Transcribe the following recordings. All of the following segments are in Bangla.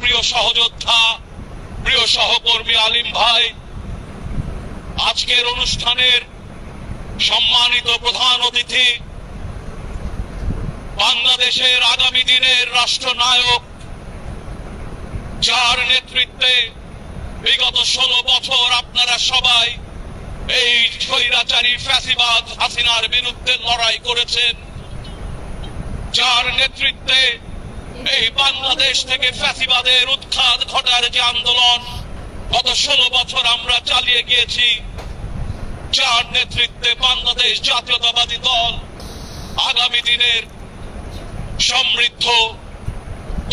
প্রিয় সহযোদ্ধা, প্রিয় সহকর্মী আলিম ভাই, আজকের অনুষ্ঠানের সম্মানিত প্রধান অতিথি, বাংলাদেশের আগামী দিনের রাষ্ট্রনায়ক, যার নেতৃত্বে বিগত ষোলো বছর আপনারা সবাই এই স্বৈরাচারী ফ্যাসিবাদ হাসিনার বিরুদ্ধে লড়াই করেছেন, যার নেতৃত্বে এই বাংলাদেশ থেকে ফ্যাসিবাদের উৎখাত ঘটার যে আন্দোলন, গত ষোলো বছর আমরা চালিয়ে গিয়েছি, যার নেতৃত্বে বাংলাদেশ জাতীয়তাবাদী দল আগামী দিনের সমৃদ্ধ,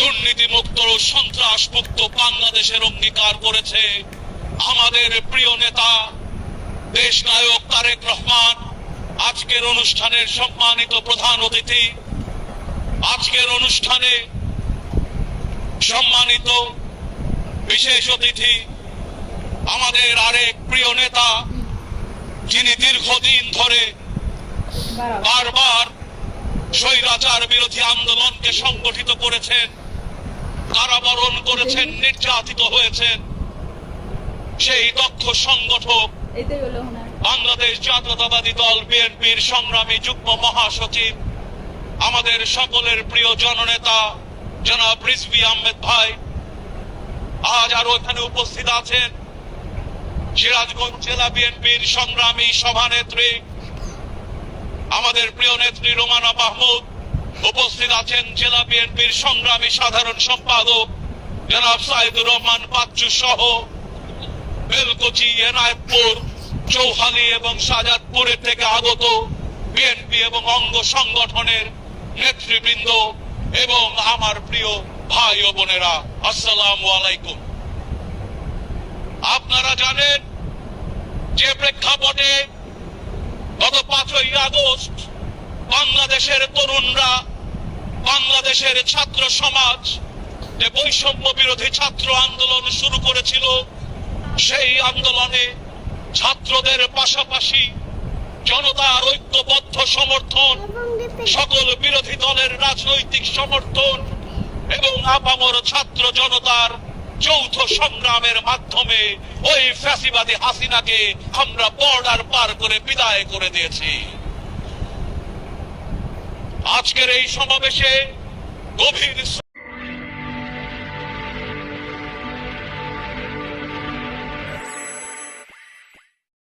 দুর্নীতিমুক্ত ও সন্ত্রাসমুক্ত বাংলাদেশের অঙ্গীকার করেছে আমাদের প্রিয় নেতা, দেশ নায়ক তারেক রহমান। আজকের অনুষ্ঠানের সম্মানিত প্রধান অতিথি, আজকের অনুষ্ঠানে সম্মানিত বিশেষ অতিথি আমাদের আরেক প্রিয় নেতা যিনি দীর্ঘদিন ধরে বারবার স্বৈরাচার বিরোধী আন্দোলনকে সংগঠিত করেছেন কারাবরণ করেছেন নির্যাতিত হয়েছেন সেই দক্ষ সংগঠক বাংলাদেশ জাতীয়তাবাদী দল বিএনপির সংগ্রামী যুগ্ম মহাসচিব আমাদের সকলের প্রিয় জননেতা জনাব আহমেদ ভাই, আজ আরও এখানে উপস্থিত আছেন সিরাজগঞ্জ জেলা বিএনপির সংগ্রামী সভানেত্রী, আমাদের প্রিয় নেত্রী রোমানা মাহমুদ, উপস্থিত আছেন জেলা বিএনপির সংগ্রামী সাধারণ সম্পাদক জনাব সাইদুর রহমান বাচ্চু সহ বেলকুচি, এনায়তপুর, চৌহালি এবং শাহজাদপুরের থেকে আগত বিএনপি এবং অঙ্গ সংগঠনের নেতৃবৃন্দ এবং আমার প্রিয় ভাই ও বোনেরা, আসসালামু আলাইকুম। আপনারা জানেন যে প্রেক্ষাপটে গত পাঁচই আগস্ট বাংলাদেশের তরুণরা, বাংলাদেশের ছাত্র সমাজ যে বৈষম্য বিরোধী ছাত্র আন্দোলন শুরু করেছিল, সেই আন্দোলনে ছাত্রদের পাশাপাশি জনতার ঐক্যবদ্ধ সমর্থন। সকল বিরোধী দলের রাজনৈতিক সমর্থন এবং আপামর ছাত্র জনতার যৌথ সংগ্রামের মাধ্যমে ওই ফ্যাসিবাদী হাসিনাকে আমরা বর্ডার পার করে বিদায় করে দিয়েছি। আজকের এই সমাবেশে গভীর